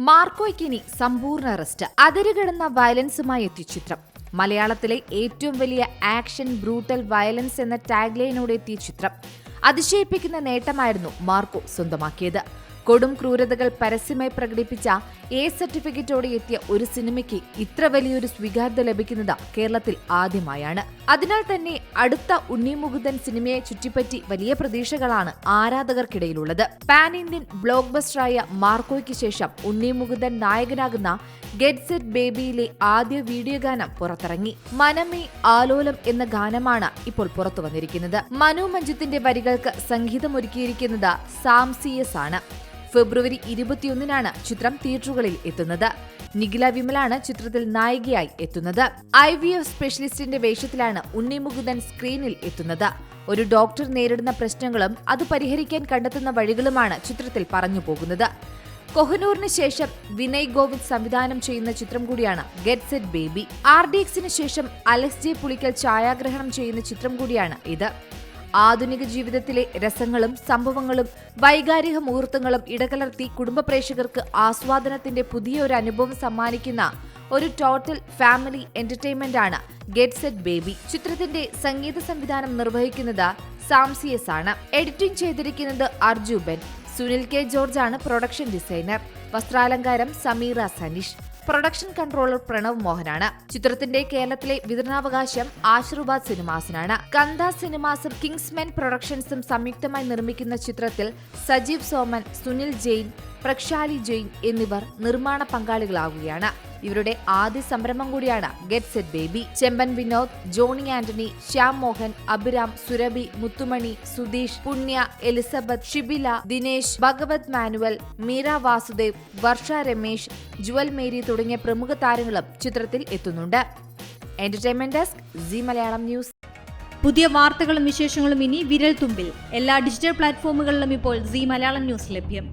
മാർക്കോയ്ക്കിനി സമ്പൂർണ അറസ്റ്റ്. അതിരുകിടന്ന വയലൻസുമായി എത്തി ചിത്രം. മലയാളത്തിലെ ഏറ്റവും വലിയ ആക്ഷൻ ബ്രൂട്ടൽ വയലൻസ് എന്ന ടാഗ്ലൈനോടെ എത്തിയ ചിത്രം. അതിശയിപ്പിക്കുന്ന നേട്ടമായിരുന്നു മാർക്കോ സ്വന്തമാക്കിയത്. കൊടും ക്രൂരതകൾ പരസ്യമായി പ്രകടിപ്പിച്ച എ സർട്ടിഫിക്കറ്റോടെ എത്തിയ ഒരു സിനിമയ്ക്ക് ഇത്ര വലിയൊരു സ്വീകാര്യത ലഭിക്കുന്നത് കേരളത്തിൽ ആദ്യമായാണ്. അതിനാൽ തന്നെ അടുത്ത ഉണ്ണിമുകുന്ദൻ സിനിമയെ ചുറ്റിപ്പറ്റി വലിയ പ്രതീക്ഷകളാണ് ആരാധകർക്കിടയിലുള്ളത്. പാൻ ഇന്ത്യൻ ബ്ലോക്ക് ബസ്റ്ററായ മാർക്കോയ്ക്ക് ശേഷം ഉണ്ണിമുകുന്ദൻ നായകനാകുന്ന ഗെറ്റ് സെറ്റ് ബേബിയിലെ ആദ്യ വീഡിയോ ഗാനം പുറത്തിറങ്ങി. മനമേ ആലോലം എന്ന ഗാനമാണ് ഇപ്പോൾ പുറത്തു വന്നിരിക്കുന്നത്. മനു മഞ്ജിത്തിന്റെ വരികൾക്ക് സംഗീതമൊരുക്കിയിരിക്കുന്നത് സാംസിയസ് ആണ്. ഫെബ്രുവരി ഇരുപത്തിയൊന്നിനാണ് ചിത്രം തിയേറ്ററുകളിൽ എത്തുന്നത്. നിഖില വിമലാണ് ചിത്രത്തിൽ നായികയായി എത്തുന്നത്. ഐ വി എഫ് സ്പെഷ്യലിസ്റ്റിന്റെ വേഷത്തിലാണ് ഉണ്ണി മുകുന്ദൻ സ്ക്രീനിൽ എത്തുന്നത്. ഒരു ഡോക്ടർ നേരിടുന്ന പ്രശ്നങ്ങളും അത് പരിഹരിക്കാൻ കണ്ടെത്തുന്ന വഴികളുമാണ് ചിത്രത്തിൽ പറഞ്ഞു പോകുന്നത്. കൊഹനൂറിന് ശേഷം വിനയ് ഗോവിന്ദ് സംവിധാനം ചെയ്യുന്ന ചിത്രം കൂടിയാണ് get set baby. R D എക്സിന് ശേഷം അലക്സ് ജെ പുളിക്കൽ ഛായാഗ്രഹണം ചെയ്യുന്ന ചിത്രം കൂടിയാണ് ഇത്. ആധുനിക ജീവിതത്തിലെ രസങ്ങളും സംഭവങ്ങളും വൈകാരിക മുഹൂർത്തങ്ങളും ഇടകലർത്തി കുടുംബ പ്രേക്ഷകർക്ക് ആസ്വാദനത്തിന്റെ പുതിയ ഒരു അനുഭവം സമ്മാനിക്കുന്ന ഒരു ടോട്ടൽ ഫാമിലി എന്റർടൈൻമെന്റ് ആണ് ഗെറ്റ് സെറ്റ് ബേബി. ചിത്രത്തിന്റെ സംഗീത സംവിധാനം നിർവഹിക്കുന്നത് സാംസിയസ് ആണ്. എഡിറ്റിംഗ് ചെയ്തിരിക്കുന്നത് Arju Ben Sunil K George ആണ് പ്രൊഡക്ഷൻ ഡിസൈനർ. വസ്ത്രാലങ്കാരം സമീറ സനീഷ്. പ്രൊഡക്ഷൻ കൺട്രോളർ പ്രണവ് മോഹനാണ്. ചിത്രത്തിന്റെ കേരളത്തിലെ വിതരണാവകാശം ആശീർവാദ് സിനിമാസിനാണ്. കന്ത സിനിമാസും കിങ്സ്മെൻ പ്രൊഡക്ഷൻസും സംയുക്തമായി നിർമ്മിക്കുന്ന ചിത്രത്തിൽ സജീവ് സോമൻ സുനിൽ ജെയിൻ പ്രക്ഷാലി ജെയിൻ എന്നിവർ നിർമ്മാണ പങ്കാളികളാവുകയാണ്. ഇവരുടെ ആദ്യ സംരംഭം കൂടിയാണ് get set baby. Chemban Vinod Johny Antony Shyam Mohan Abhiram Surabhi Muthumani Sudheesh Punya Elizabeth Shibila Dinesh Bhagavath Manuel Meera Vasudev Varsha Ramesh Jewel Mary തുടങ്ങിയ പ്രമുഖ താരങ്ങളും ചിത്രത്തിൽ എത്തുന്നുണ്ട്. Entertainment desk Zee Malayalam news പുതിയ വാർത്തകളും വിശേഷങ്ങളും ഇനി വിരൽ തുമ്പിൽ എല്ലാ ഡിജിറ്റൽ പ്ലാറ്റ്ഫോമുകളിലും ഇപ്പോൾ സി മലയാളം ന്യൂസ് ലഭ്യം.